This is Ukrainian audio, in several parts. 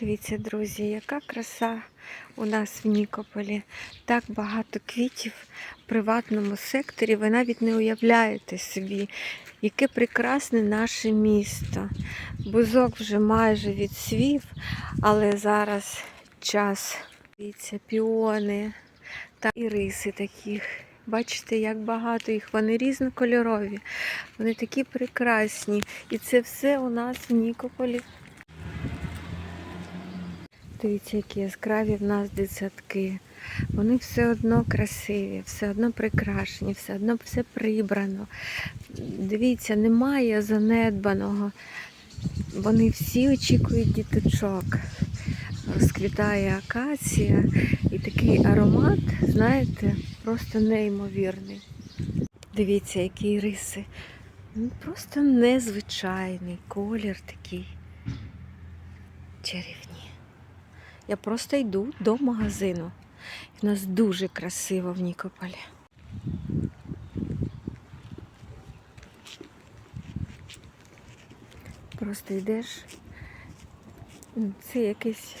Дивіться, друзі, яка краса у нас в Нікополі. Так багато квітів в приватному секторі. Ви навіть не уявляєте собі, яке прекрасне наше місто. Бузок вже майже відсвів, але зараз час. Дивіться, піони та іриси таких. Бачите, як багато їх. Вони різнокольорові, вони такі прекрасні. І це все у нас в Нікополі. Дивіться, які яскраві в нас дитсадки. Вони все одно красиві, все одно прикрашені, все одно все прибрано. Дивіться, немає занедбаного. Вони всі очікують діточок. Розквітає акація і такий аромат, знаєте, просто неймовірний. Дивіться, які риси. Ну, Просто незвичайний колір такий. Чарівні. Я просто йду до магазину. У нас дуже красиво в Нікополі. Просто йдеш. Це якесь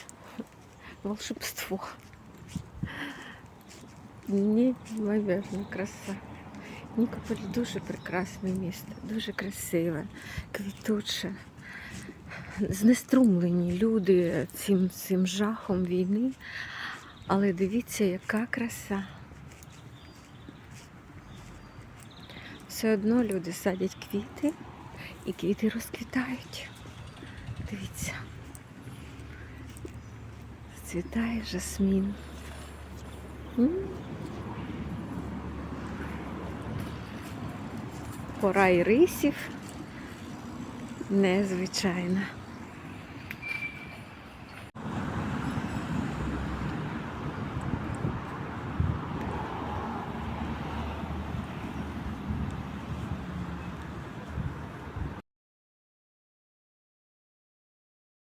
волшебство. Неймовірна краса. Нікополь дуже прекрасне місто, дуже красиве, квітуче знеструмлені люди цим, цим жахом війни. Але дивіться, яка краса. Все одно люди садять квіти і квіти розквітають. Дивіться. Цвітає жасмін. Пора ірисів незвичайна.